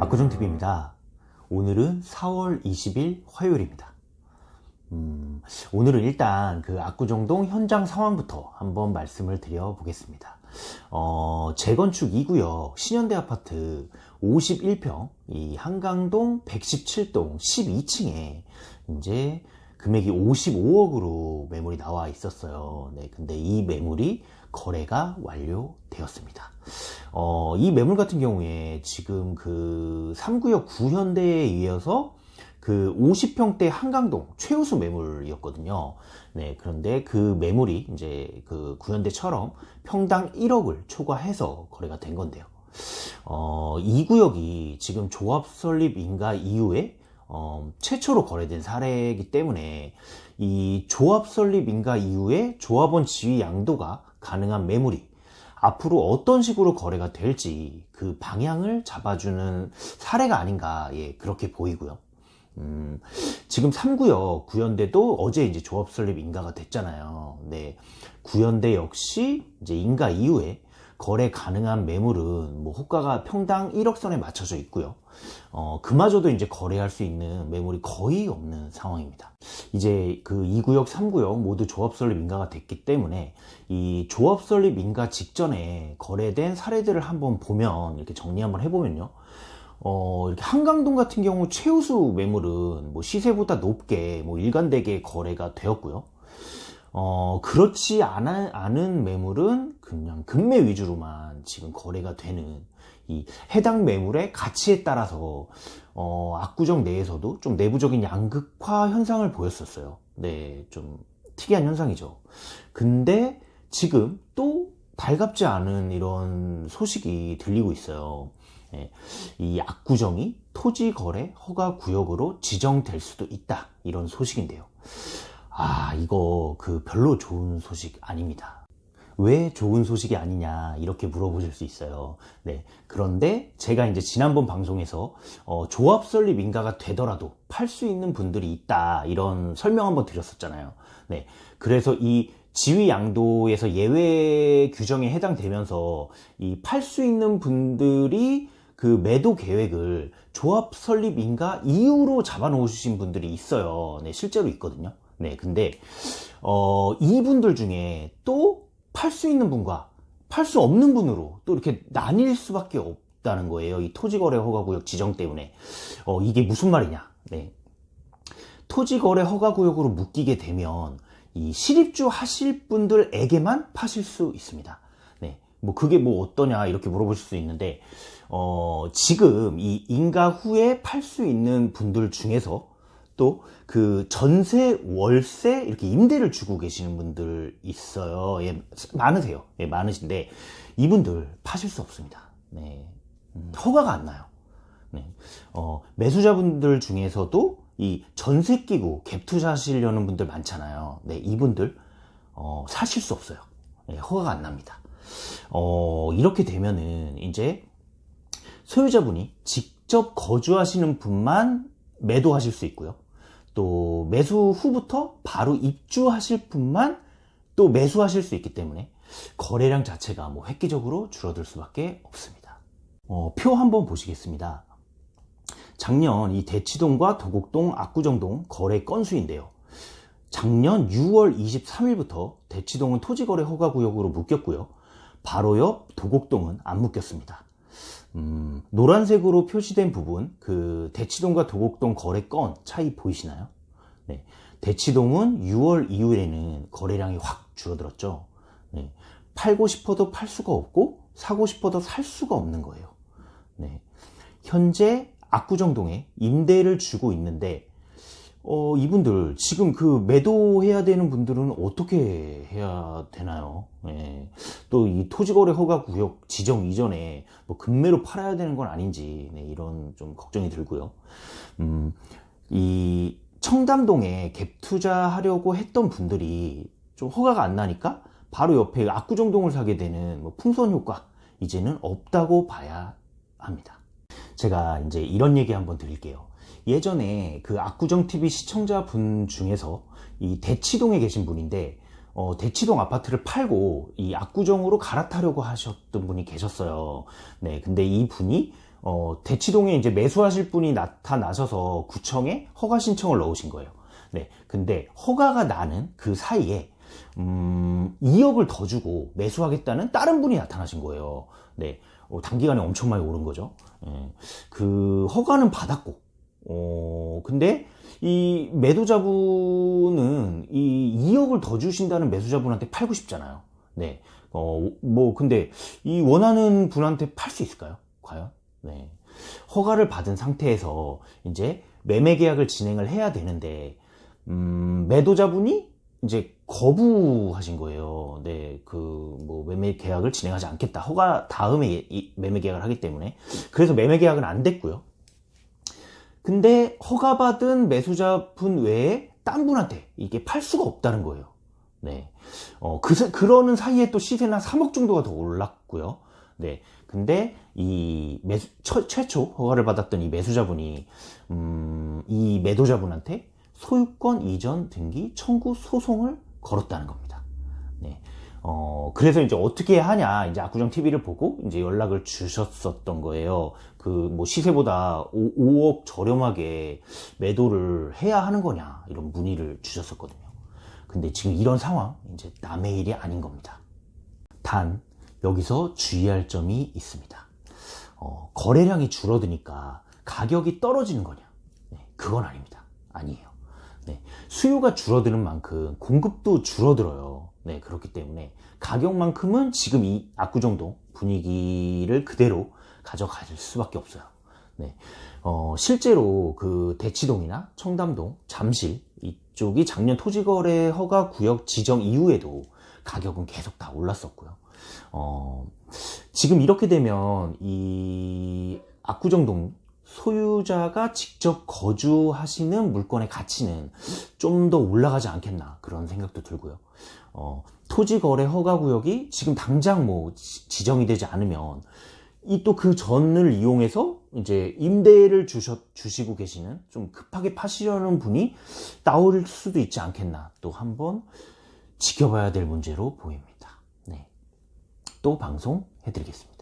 압구정TV입니다. 오늘은 4월 20일 화요일입니다. 음, 오늘은 일단 그 압구정동 현장 상황부터 한번 말씀을 드려보겠습니다. 어, 재건축 2구역 신현대 아파트 51평, 이 한강동 117동 12층에 이제 금액이 55억으로 매물이 나와 있었어요. 네, 근데 이 매물이 거래가 완료되었습니다. 어, 이 매물 같은 경우에 지금 그 3구역 구현대에 이어서 그 50평대 한강동 최우수 매물이었거든요. 네, 그런데 그 매물이 이제 그 구현대처럼 평당 1억을 초과해서 거래가 된 건데요. 어, 이 구역이 지금 조합 설립 인가 이후에 어, 최초로 거래된 사례이기 때문에 이 조합 설립 인가 이후에 조합원 지위 양도가 가능한 매물이 앞으로 어떤 식으로 거래가 될지 그 방향을 잡아주는 사례가 아닌가 예 그렇게 보이고요. 음, 지금 3구역 구현대도 어제 이제 조합 설립 인가가 됐잖아요. 네. 구현대 역시 이제 인가 이후에 거래 가능한 매물은 뭐 호가가 평당 1억 선에 맞춰져 있고요. 어, 그마저도 이제 거래할 수 있는 매물이 거의 없는 상황입니다. 이제 그 2구역, 3구역 모두 조합 설립 인가가 됐기 때문에 이 조합 설립 인가 직전에 거래된 사례들을 한번 보면 이렇게 정리 한번 해보면요. 어, 이렇게 한강동 같은 경우 최우수 매물은 뭐 시세보다 높게 뭐 일관되게 거래가 되었고요. 어, 그렇지 않아, 않은 매물은 그냥 금매 위주로만 지금 거래가 되는 이 해당 매물의 가치에 따라서 어, 압구정 내에서도 좀 내부적인 양극화 현상을 보였었어요. 네, 좀 특이한 현상이죠. 근데 지금 또 달갑지 않은 이런 소식이 들리고 있어요. 네, 이 압구정이 토지 거래 허가 구역으로 지정될 수도 있다. 이런 소식인데요. 아, 이거 그 별로 좋은 소식 아닙니다. 왜 좋은 소식이 아니냐 이렇게 물어보실 수 있어요. 네. 그런데 제가 이제 지난번 방송에서 어, 조합 설립 인가가 되더라도 팔 수 있는 분들이 있다 이런 설명 한번 드렸었잖아요. 네. 그래서 이 지위 양도에서 예외 규정에 해당되면서 이 팔 수 있는 분들이 그 매도 계획을 조합 설립 인가 이후로 잡아 놓으신 분들이 있어요. 네, 실제로 있거든요. 네, 근데 어, 이분들 중에 또 팔 수 있는 분과 팔 수 없는 분으로 또 이렇게 나뉠 수밖에 없다는 거예요. 이 토지거래 허가구역 지정 때문에 어, 이게 무슨 말이냐? 네, 토지거래 허가구역으로 묶이게 되면 이 실입주 하실 분들에게만 파실 수 있습니다. 네, 뭐 그게 뭐 어떠냐 이렇게 물어보실 수 있는데 어, 지금 이 인가 후에 팔 수 있는 분들 중에서 또 그 전세, 월세 이렇게 임대를 주고 계시는 분들 있어요. 예, 많으세요. 예, 많으신데 이분들 파실 수 없습니다. 네, 음, 허가가 안 나요. 네, 어, 매수자분들 중에서도 이 전세 끼고 갭 투자하시려는 분들 많잖아요. 네, 이분들 어, 사실 수 없어요. 네, 허가가 안 납니다. 어, 이렇게 되면은 이제 소유자분이 직접 거주하시는 분만 매도하실 수 있고요. 또 매수 후부터 바로 입주하실 분만 또 매수하실 수 있기 때문에 거래량 자체가 뭐 획기적으로 줄어들 수밖에 없습니다. 어, 표 한번 보시겠습니다. 작년 이 대치동과 도곡동, 압구정동 거래 건수인데요. 작년 6월 23일부터 대치동은 토지거래 허가구역으로 묶였고요. 바로 옆 도곡동은 안 묶였습니다. 음, 노란색으로 표시된 부분, 그 대치동과 도곡동 거래 건 차이 보이시나요? 네. 대치동은 6월 이후에는 거래량이 확 줄어들었죠. 네. 팔고 싶어도 팔 수가 없고 사고 싶어도 살 수가 없는 거예요. 네. 현재 압구정동에 임대를 주고 있는데 어, 이분들 지금 그 매도해야 되는 분들은 어떻게 해야 되나요? 예. 또 이 토지거래 허가 구역 지정 이전에 뭐 금매로 팔아야 되는 건 아닌지 네, 이런 좀 걱정이 들고요. 음, 이 청담동에 갭 투자하려고 했던 분들이 좀 허가가 안 나니까 바로 옆에 압구정동을 사게 되는 뭐 풍선 효과 이제는 없다고 봐야 합니다. 제가 이제 이런 얘기 한번 드릴게요. 예전에 그 압구정 TV 시청자분 중에서 이 대치동에 계신 분인데 어, 대치동 아파트를 팔고 이 압구정으로 갈아타려고 하셨던 분이 계셨어요. 네, 근데 이 분이 어, 대치동에 이제 매수하실 분이 나타나셔서 구청에 허가 신청을 넣으신 거예요. 네. 근데 허가가 나는 그 사이에 음, 2억을 더 주고 매수하겠다는 다른 분이 나타나신 거예요. 네. 어, 단기간에 엄청 많이 오른 거죠. 예. 그 허가는 받았고, 어, 근데 이 매도자분은 이 2억을 더 주신다는 매수자분한테 팔고 싶잖아요. 네. 어, 뭐, 근데 이 원하는 분한테 팔 수 있을까요? 과연? 네. 허가를 받은 상태에서 이제 매매 계약을 진행을 해야 되는데, 음, 매도자분이 이제 거부하신 거예요. 네, 그 뭐 매매 계약을 진행하지 않겠다. 허가 다음에 이 매매 계약을 하기 때문에 그래서 매매 계약은 안 됐고요. 근데 허가받은 매수자분 외에 딴 분한테 이게 팔 수가 없다는 거예요. 네, 어, 그, 사- 그러는 사이에 또 시세는 한 3억 정도가 더 올랐고요. 네, 근데 이 매수, 처- 최초 허가를 받았던 이 매수자분이 음, 이 매도자분한테 소유권 이전 등기 청구 소송을 걸었다는 겁니다. 네. 어, 그래서 이제 어떻게 하냐, 이제 압구정 TV를 보고 이제 연락을 주셨었던 거예요. 그 뭐 시세보다 5, 억 저렴하게 매도를 해야 하는 거냐, 이런 문의를 주셨었거든요. 근데 지금 이런 상황, 이제 남의 일이 아닌 겁니다. 단, 여기서 주의할 점이 있습니다. 어, 거래량이 줄어드니까 가격이 떨어지는 거냐? 네, 그건 아닙니다. 아니에요. 네, 수요가 줄어드는 만큼 공급도 줄어들어요. 네, 그렇기 때문에 가격만큼은 지금 이 압구정동 분위기를 그대로 가져갈 수밖에 없어요. 네, 어, 실제로 그 대치동이나 청담동, 잠실 이쪽이 작년 토지거래 허가 구역 지정 이후에도 가격은 계속 다 올랐었고요. 어, 지금 이렇게 되면 이 압구정동 소유자가 직접 거주하시는 물건의 가치는 좀 더 올라가지 않겠나 그런 생각도 들고요. 어, 토지 거래 허가 구역이 지금 당장 뭐 지- 지정이 되지 않으면 이 또 그 전을 이용해서 이제 임대를 주셨, 주시고 계시는 좀 급하게 파시려는 분이 나올 수도 있지 않겠나 또 한번 지켜봐야 될 문제로 보입니다. 네. 또 방송 해드리겠습니다.